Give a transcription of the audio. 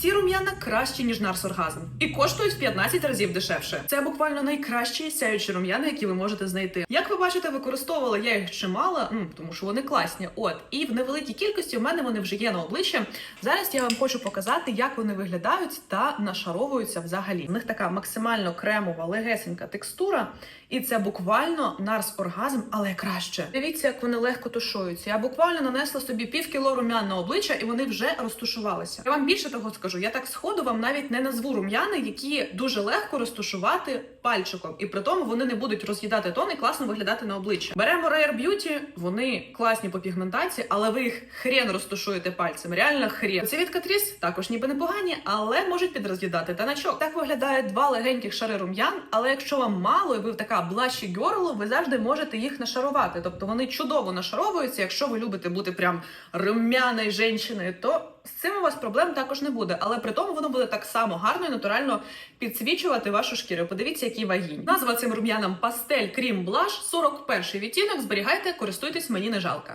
Ці рум'яна кращі, ніж Нарс Оргазм, і коштують в 15 разів дешевше. Це буквально найкращі сяючі рум'яна, які ви можете знайти. Як ви бачите, використовувала я їх чимало, тому що вони класні. От і в невеликій кількості в мене вони вже є на обличчі. Зараз я вам хочу показати, як вони виглядають та нашаровуються взагалі. В них така максимально кремова, легесенька текстура, і це буквально Нарс Оргазм, але краще. Дивіться, як вони легко тушуються. Я буквально нанесла собі пів кіло рум'ян на обличчя, і вони вже розтушувалися. Я вам більше того скажу. Я так сходу вам навіть не назву рум'яни, які дуже легко розтушувати пальчиком, і при тому вони не будуть роз'їдати тон і класно виглядати на обличчі. Беремо Rare Beauty, вони класні по пігментації, але ви їх хрен розтушуєте пальцем. Реально хрен. Ці від Catrice також ніби непогані, але можуть підроз'їдати таначок. Так виглядає два легеньких шари рум'ян. Але якщо вам мало, і ви така блащі гьорло, ви завжди можете їх нашарувати. Тобто вони чудово нашаровуються. Якщо ви любите бути прям рум'яною жінкою, то з цим у вас проблем також не буде. Але при тому воно буде так само гарно і натурально підсвічувати вашу шкіру. Подивіться, які вагінь. Назва цим рум'янам пастель крім блаш, 41 відтінок. Зберігайте, користуйтесь, мені не жалко.